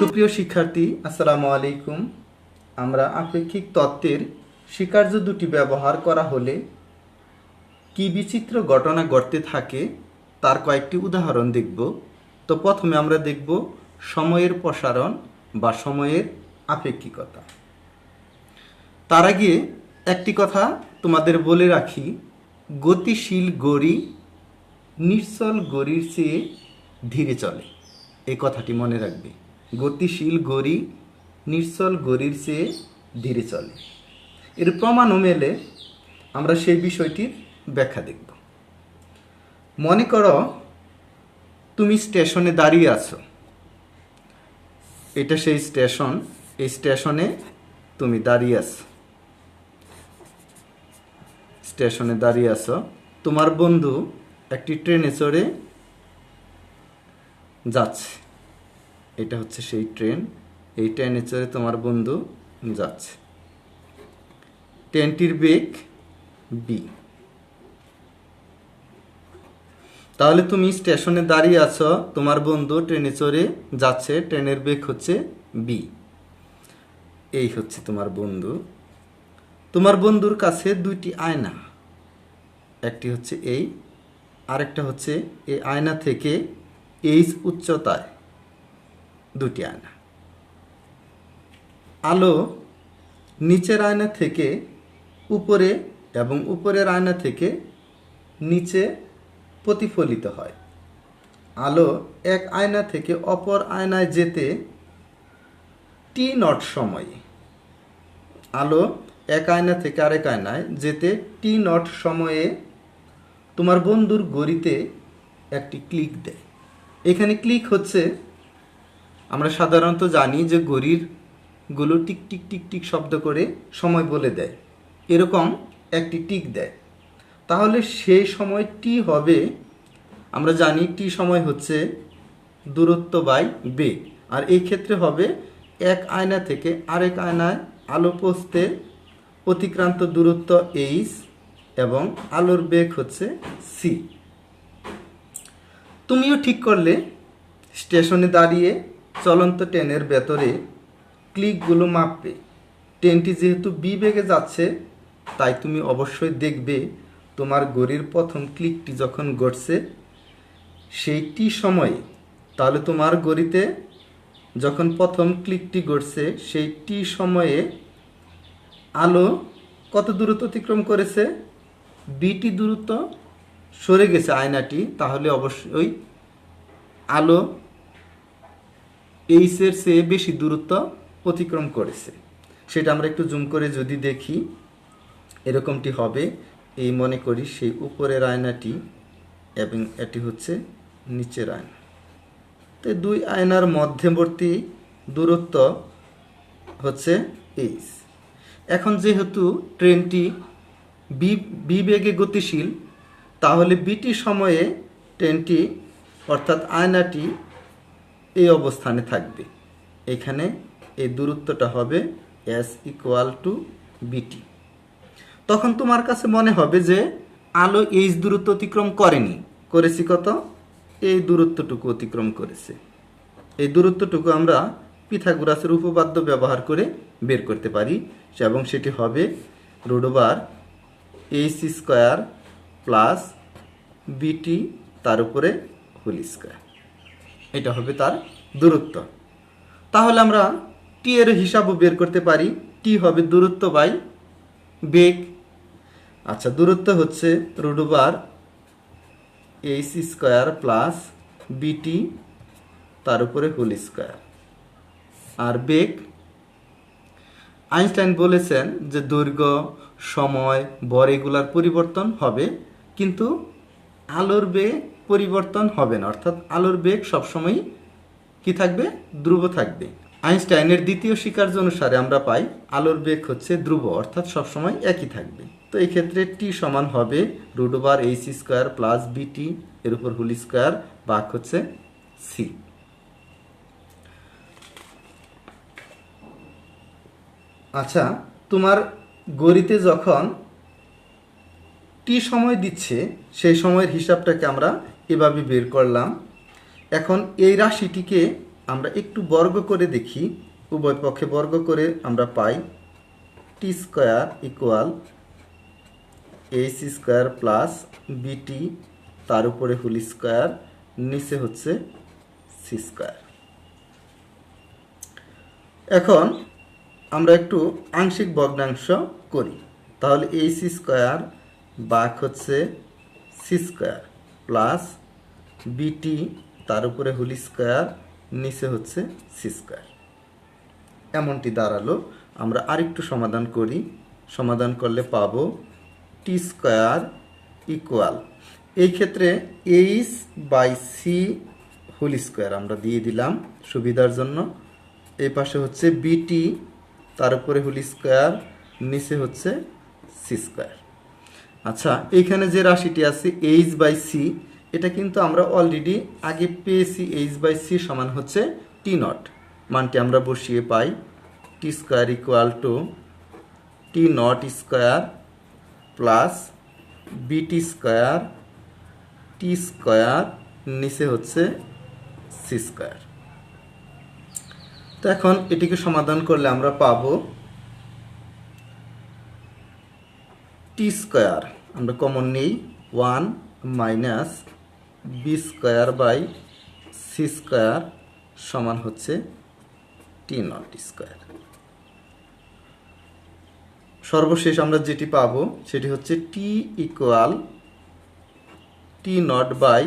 সুপ্রিয় শিক্ষার্থী, আসসালামু আলাইকুম। আমরা আপেক্ষিক তত্ত্বের স্বীকার্য দুটি ব্যবহার করা হলে কি বিচিত্র ঘটনা ঘটতে থাকে তার কয়েকটি উদাহরণ দেখব। তো প্রথমে আমরা দেখব সময়ের প্রসারণ বা সময়ের আপেক্ষিকতা। তার আগে একটি কথা তোমাদের বলে রাখি, গতিশীল গড়ি নিশ্চল গড়ির চেয়ে ধীরে চলে। এই কথাটি মনে রাখবে। গতিশীল গড়ি নিশ্চল গড়ির চেয়ে ধীরে চলে। এর প্রমাণও মেলে আমরা সেই বিষয়টির ব্যাখ্যা দেখব। মনে করো তুমি স্টেশনে দাঁড়িয়ে আছো। এটা সেই স্টেশন, এই স্টেশনে তুমি দাঁড়িয়ে আছো। স্টেশনে দাঁড়িয়ে আছো। তোমার বন্ধু একটি ট্রেনে চড়ে যাচ্ছে। এটা হচ্ছে সেই ট্রেন এই ট্রেনে চড়ে তোমার বন্ধু যাচ্ছে। ট্রেনটির বেগ বি তাহলে তুমি স্টেশনে দাঁড়িয়ে আছো, তোমার বন্ধু ট্রেনে চড়ে যাচ্ছে ট্রেনের বেগ হচ্ছে বি এই হচ্ছে তোমার বন্ধু। তোমার বন্ধুর কাছে দুইটি আয়না। একটি হচ্ছে এই, আরেকটা হচ্ছে এই আয়না থেকে এইচ উচ্চতায়। দুটি আয়না। আলো নিচের আয়না থেকে উপরে এবং উপরের আয়না থেকে নিচে প্রতিফলিত হয়। আলো এক আয়না থেকে অপর আয়নায় যেতে টি নট সময়ে। আলো এক আয়না থেকে আরেক আয়নায় যেতে টি নট সময়ে তোমার বন্ধুর গড়িতে একটি ক্লিক দেয়। এখানে ক্লিক হচ্ছে আমরা সাধারণত জানি যে ঘড়িরগুলো টিক টিক টিক টিক শব্দ করে সময় বলে দেয়। এরকম একটি টিক দেয়। তাহলে সেই সময় টি হবে, আমরা জানি টি সময় হচ্ছে দূরত্ব বাই বেগ। আর এই ক্ষেত্রে হবে এক আয়না থেকে আরেক আয়নায় আলো পৌঁছতে অতিক্রান্ত দূরত্ব এইচ এবং আলোর বেগ হচ্ছে সি তুমিও ঠিক করলে, স্টেশনে দাঁড়িয়ে চলন্ত ট্রেনের ভেতরে ক্লিকগুলো মাপবে। ট্রেনটি যেহেতু বি বেগে যাচ্ছে, তাই তুমি অবশ্যই দেখবে তোমার গড়ির প্রথম ক্লিকটি যখন ঘটছে, সেইটি সময়ে। তাহলে তোমার গড়িতে যখন প্রথম ক্লিকটি ঘটছে, সেইটি সময়ে আলো কত দূরত্ব অতিক্রম করেছে? বিটি দূরত্ব সরে গেছে আয়নাটি, তাহলে অবশ্যই আলো এইচের চেয়ে বেশি দূরত্ব অতিক্রম করেছে। সেটা আমরা একটু জুম করে যদি দেখি, এরকমটি হবে। এই মনে করি সেই উপরের আয়নাটি এবং এটি হচ্ছে নিচের আয়না। তো দুই আয়নার মধ্যবর্তী দূরত্ব হচ্ছে এইচ এখন যেহেতু ট্রেনটি বি বেগে গতিশীল, তাহলে বিটি সময়ে ট্রেনটি অর্থাৎ আয়নাটি এই অবস্থানে থাকবে। এখানে এই দূরত্বটা হবে এস ইকুয়াল টু বিটি তখন তোমার কাছে মনে হবে যে, আলো এইচ দূরত্ব অতিক্রম করেনি। করেছি কত? এই দূরত্বটুকু অতিক্রম করেছে। এই দূরত্বটুকু আমরা পিথাগোরাসের উপপাদ্য ব্যবহার করে বের করতে পারি, এবং সেটি হবে রুডোবার এইচ স্কোয়ার প্লাস বিটি তার উপরে হোল স্কোয়ার। এটা হবে তার দূরত্ব। তাহলে আমরা টি এর হিসাবও বের করতে পারি। টি হবে দূরত্ব বাই বেগ। আচ্ছা দূরত্ব হচ্ছে রুডুবার এইচ স্কোয়ার প্লাস বিটি তার উপরে হোল স্কোয়ার আর বেগ? আইনস্টাইন বলেছেন যে দৈর্ঘ্য, সময়, বর এগুলার পরিবর্তন হবে, কিন্তু আলোর বেগ পরিবর্তন হবে না। অর্থাৎ আলোর বেগ সবসময় কি থাকবে? ধ্রুব থাকবে। আইনস্টাইনের দ্বিতীয় স্বীকার্য অনুসারে আমরা পাই আলোর বেগ হচ্ছে ধ্রুব, অর্থাৎ সবসময় একই থাকবে। তো এই ক্ষেত্রে টি সমান হবে root over H square plus BT এর উপর হুল স্কোয়ার বাক হচ্ছে সি। আচ্ছা তোমার গড়িতে যখন টি সময় দিচ্ছে, সেই সময়ের হিসাবটাকে আমরা এভাবে বের করলাম। এখন এই রাশিটিকে আমরা একটু বর্গ করে দেখি। উভয় পক্ষে বর্গ করে আমরা পাই T square equal H square plus BT, তার উপরে হুল স্কোয়ার, নিচে হচ্ছে সি স্কোয়ার। এখন আমরা একটু আংশিক ভগ্নাংশ করি। তাহলে এই সি স্কোয়ার বাক হচ্ছে সি স্কোয়ার প্লাস বিটি তার উপরে হুল স্কোয়ার, নিচে হচ্ছে সি স্কোয়ার। এমনটি দাঁড়াল। আমরা আরেকটু সমাধান করি। সমাধান করলে পাবো টি স্কোয়ার ইকুয়াল এই ক্ষেত্রে H by C whole square আমরা দিয়ে দিলাম সুবিধার জন্য। এই পাশে হচ্ছে বিটি তার উপরে হোল স্কোয়ার, নিচে হচ্ছে সি স্কোয়ার। আচ্ছা এইখানে যে রাশিটি আছে এইচ বাই সি এটা কিন্তু আমরা অলরেডি আগে পেয়েছি এইচ বাই সি সমান হচ্ছে টি নট মানটি আমরা বসিয়ে পাই T square equal to T naught square plus BT square T square নিচে হচ্ছে সি স্কোয়ার তো এখন এটিকে সমাধান করলে আমরা পাবো টি স্কোয়ার আমরা কমন নেই one minus B square by C square সমান হচ্ছে টি নট স্কোয়ার সর্বশেষ আমরা যেটি পাবো সেটি হচ্ছে T equal T naught by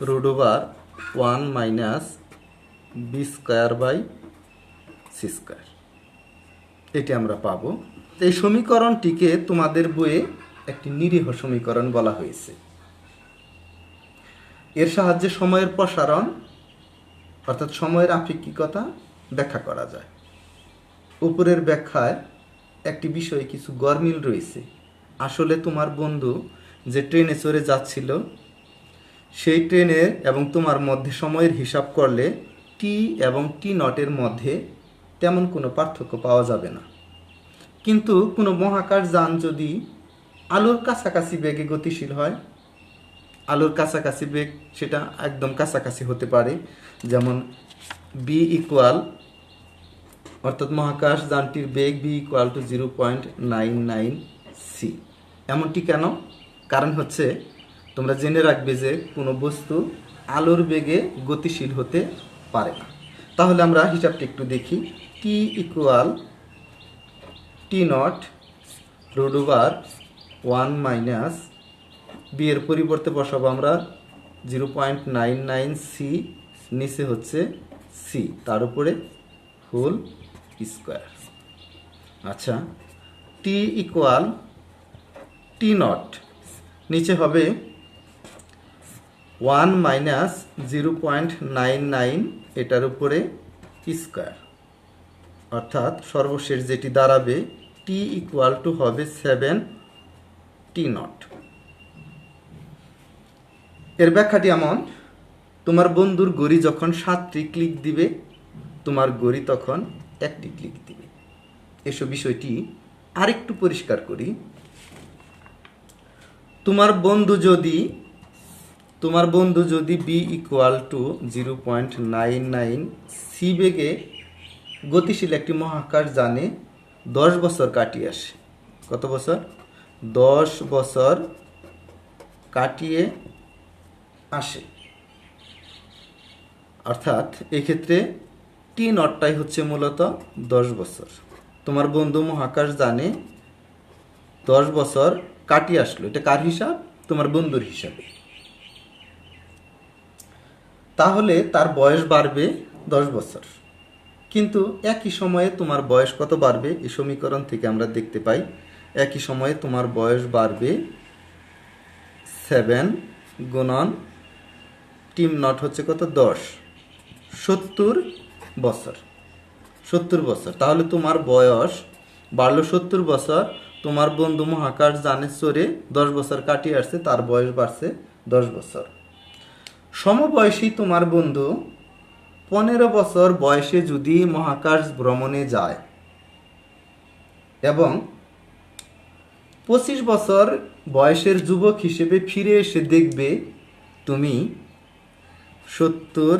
root over one minus B square by C square এটি আমরা পাবো। এই সমীকরণটিকে তোমাদের বইয়ে একটি নিরীহ সমীকরণ বলা হয়েছে। এর সাহায্যে সময়ের প্রসারণ, অর্থাৎ সময়ের আপেক্ষিকতা ব্যাখ্যা করা যায়। উপরের ব্যাখ্যায় একটি বিষয়ে কিছু গরমিল রয়েছে। আসলে তোমার বন্ধু যে ট্রেনে চড়ে যাচ্ছিল, সেই ট্রেনের এবং তোমার মধ্যে সময়ের হিসাব করলে টি এবং টি নটের মধ্যে তেমন কোনো পার্থক্য পাওয়া যাবে না। কিন্তু কোনো মহাকাশ যান যদি আলোর কাছাকাছি বেগে গতিশীল হয় আলোর কাছাকাছি বেগ সেটা একদম কাছাকাছি হতে পারে। যেমন বি ইকুয়াল অর্থাৎ মহাকাশ যানটির বেগ B equal to zero point nine nine C এমনটি কেন? কারণ হচ্ছে তোমরা জেনে রাখবে যে কোনো বস্তু আলোর বেগে গতিশীল হতে পারে না। তাহলে আমরা হিসাবটি একটু দেখি। T equal T naught root over one minus B এর পরিবর্তে বসাবো আমরা zero point nine nine C নিচে হচ্ছে সি তার উপরে হোল স্কোয়ার আচ্ছা টি ইকুয়াল টি নট নিচে হবে one minus zero point nine nine এটার উপরে স্কোয়ার অর্থাৎ সর্বশেষ যেটি দাঁড়াবে টি ইকুয়াল টু হবে সেভেন টি নট এর ব্যাখ্যাটি এমন, তোমার বন্ধুর গড়ি যখন সাতটি ক্লিক দিবে, তোমার গড়ি তখন একটি ক্লিক দিবে। এসব বিষয়টি আরেকটু পরিষ্কার করি। তোমার বন্ধু যদি, তোমার বন্ধু যদি B equal to zero point nine nine C বেগে গতিশীল একটি মহাকাশ জানে দশ বছর কাটিয়ে আসে। কত বছর? দশ বছর কাটিয়ে আসে। অর্থাৎ এক্ষেত্রে টি নটটাই হচ্ছে মূলত দশ বছর। তোমার বন্ধু মহাকাশ জানে দশ বছর কাটিয়ে আসলো। এটা কার হিসাব? তোমার বন্ধুর হিসাবে। তাহলে তার বয়স বাড়বে দশ বছর। কিন্তু একই সময়ে তোমার বয়স কত বাড়বে? এই সমীকরণ থেকে আমরা দেখতে পাই, একই সময়ে তোমার বয়স বাড়বে সেভেন গুণন টিম নট হচ্ছে কত? দশ। সত্তর বছর। সত্তর বছর। তাহলে তোমার বয়স বাড়লো সত্তর বছর। তোমার বন্ধু মহাকাশ জানে চড়ে দশ বছর কাটিয়ে আসছে, তার বয়স বাড়ছে দশ বছর। সমবয়সী তোমার বন্ধু পনেরো বছর বয়সে যদি মহাকাশ ভ্রমণে যায় এবং পঁচিশ বছর বয়সের যুবক হিসেবে ফিরে এসে দেখবে তুমি সত্তর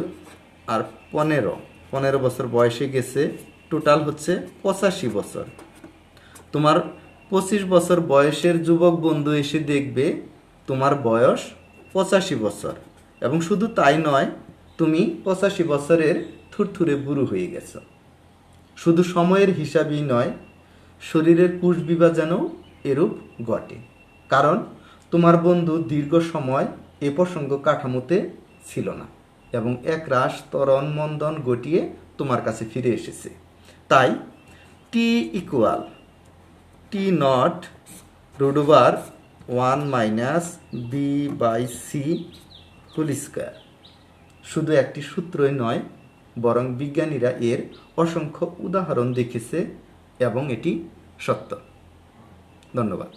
আর পনেরো। পনেরো বছর বয়সে গেছে টোটাল হচ্ছে পঁচাশি বছর। তোমার পঁচিশ বছর বয়সের যুবক বন্ধু এসে দেখবে তোমার বয়স পঁচাশি বছর। এবং শুধু তাই নয়, তুমি পঁচাশি বছরের থুরথুরে বুড়ো হয়ে গেছো। শুধু সময়ের হিসাবই নয়, শরীরের কোষ বিভাজনও এরূপ ঘটে। কারণ তোমার বন্ধু দীর্ঘ সময় এ প্রসঙ্গ কাঠামোতে ছিল না এবং এক রাস তরণ মন্দন ঘটিয়ে তোমার কাছে ফিরে এসেছে। তাই T equal T naught root one minus B by C whole square শুধু একটি সূত্রই নয়, বরং বিজ্ঞানীরা এর অসংখ্য উদাহরণ দেখেছে এবং এটি সত্য। ধন্যবাদ।